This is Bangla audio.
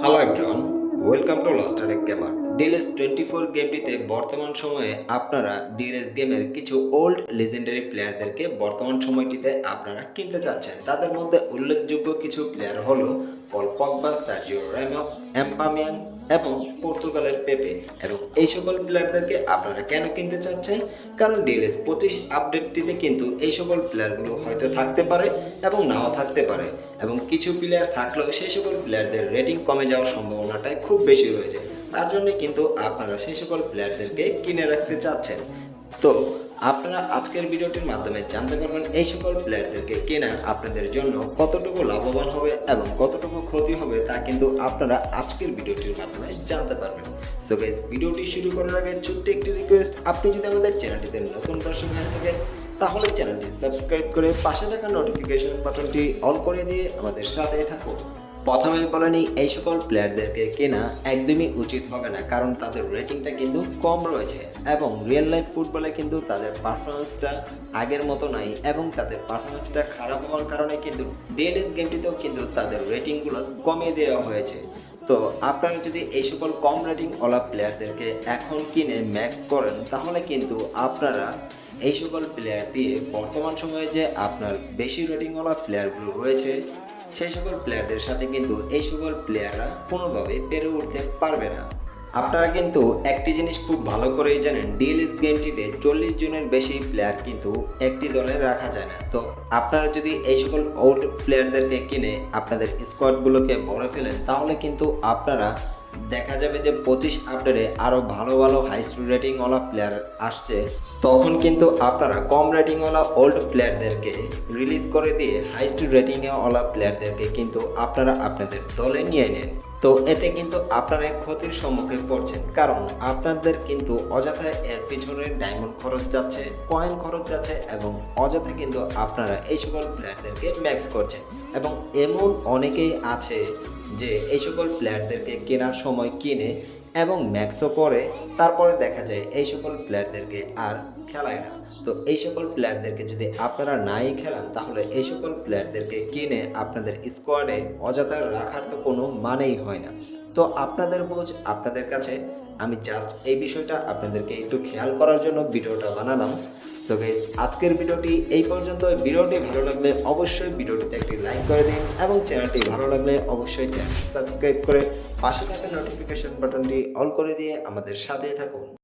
হ্যালো এভরিওয়ান ওয়েলকাম টু লাস্টার এক গেমার ডিএলএস টোয়েন্টি ফোর গেমটিতে বর্তমান সময়ে আপনারা ডিএলএস গেমের কিছু ওল্ড লেজেন্ডারি প্লেয়ারদেরকে বর্তমান সময়টিতে আপনারা কিনতে চাচ্ছেন। তাদের মধ্যে উল্লেখযোগ্য কিছু প্লেয়ার হলো পল পগবা সার্জিও রেমস এম্পামিয়ান এবং পর্তুগালের পেপে এবং এই সকল প্লেয়ারদেরকে আপনারা কেন কিনতে চাচ্ছেন? কারণ ডিএলএস পঁচিশ আপডেটটিতে কিন্তু এই সকল প্লেয়ারগুলো হয়তো থাকতে পারে এবং নাও থাকতে পারে। এবং কিছু প্লেয়ার থাকলেও সেই সকল প্লেয়ারদের রেটিং কমে যাওয়ার সম্ভাবনাটাই খুব বেশি রয়েছে। তার জন্য কিন্তু আপনারা সেই সকল প্লেয়ারদেরকে কিনে রাখতে চাচ্ছেন। তো আপনারা আজকের ভিডিওটির মাধ্যমে জানতে পারবেন এই সকল প্লেয়ারদেরকে কেনা আপনাদের জন্য কতটুকু লাভবান হবে এবং কতটুকু ক্ষতি হবে তা কিন্তু আপনারা আজকের ভিডিওটির মাধ্যমে জানতে পারবেন। সো গাইস ভিডিওটি শুরু করার আগে ছোট্ট একটি রিকোয়েস্ট আপনি যদি আমাদের চ্যানেলটিতে নতুন দর্শক হয়ে থাকেন, তাহলে চ্যানেলটি সাবস্ক্রাইব করে পাশে থাকা নোটিফিকেশন বাটনটি অল করে দিয়ে আমাদের সাথেই থাকুন। প্রথমে বলেনি, এই সকল প্লেয়ারদেরকে কেনা একদমই উচিত হবে না, কারণ তাদের রেটিংটা কিন্তু কম রয়েছে এবং রিয়েল লাইফ ফুটবলে কিন্তু তাদের পারফরমেন্সটা আগের মতো নাই এবং তাদের পারফরমেন্সটা খারাপ হওয়ার কারণে কিন্তু ডিএলএস গেমটিতেও কিন্তু তাদের রেটিংগুলো কমিয়ে দেওয়া হয়েছে। তো আপনারা যদি এই সকল কম রেটিং ওলা প্লেয়ারদেরকে এখন কিনে ম্যাক্স করেন, তাহলে কিন্তু আপনারা এই সকল প্লেয়ার দিয়ে বর্তমান সময়ে যে আপনার বেশি রেটিংওয়ালা প্লেয়ারগুলো রয়েছে সেই সকল প্লেয়ারদের সাথে কিন্তু এই সকল প্লেয়াররা কোনোভাবে পেরে উঠতে পারবে না। আপনারা কিন্তু একটি জিনিস খুব ভালো করেই জানেন ডিএলএস গেমটিতে চল্লিশ জনের বেশি প্লেয়ার কিন্তু একটি দলে রাখা যায় না। তো আপনারা যদি এই সকল আউট প্লেয়ারদেরকে কিনে আপনাদের স্কোয়াডগুলোকে বড় ফেলেন, তাহলে কিন্তু আপনারা দেখা যাবে যে পঁচিশ আপডেটে আরও ভালো ভালো হাইস্ট রেটিংওয়ালা প্লেয়ার আসছে, তখন কিন্তু আপনারা কম রেটিংওয়ালা ওল্ড প্লেয়ারদেরকে রিলিজ করে দিয়ে হাইস্ট রেটিংওয়ালা প্লেয়ারদেরকে কিন্তু আপনারা আপনাদের দলে নিয়ে নেন। তো এতে কিন্তু আপনারা ক্ষতির সম্মুখে পড়ছেন, কারণ আপনাদের কিন্তু অযথায় এর পিছনে ডায়মন্ড খরচ যাচ্ছে কয়েন খরচ যাচ্ছে এবং অযথা কিন্তু আপনারা এই সকল প্লেয়ারদেরকে ম্যাক্স করছেন। এবং এমন অনেকেই আছে যে এই সকল প্লেয়ারদেরকে কেনার সময় কিনে এবং ম্যাক্সও করে, তারপরে দেখা যায় এই সকল প্লেয়ারদেরকে আর খেলায় না। তো এই সকল প্লেয়ারদেরকে যদি আপনারা নাই খেলান, তাহলে এই সকল প্লেয়ারদেরকে কিনে আপনাদের স্কোয়াডে অযথা রাখার তো কোনো মানেই হয় না। তো আপনাদের বোঝ আপনাদের কাছে আমি জাস্ট এই বিষয়টা আপনাদেরকে একটু খেয়াল করার জন্য ভিডিওটা বানালাম। সো গাইজ আজকের ভিডিওটি এই পর্যন্ত ভিডিওটি ভালো লাগলে অবশ্যই ভিডিওটিতে একটি লাইক করে দিন এবং চ্যানেলটি ভালো লাগলে অবশ্যই চ্যানেলটি সাবস্ক্রাইব করে পাশে থাকা নোটিফিকেশন বাটনটি অল করে দিয়ে আমাদের সাথে থাকুন।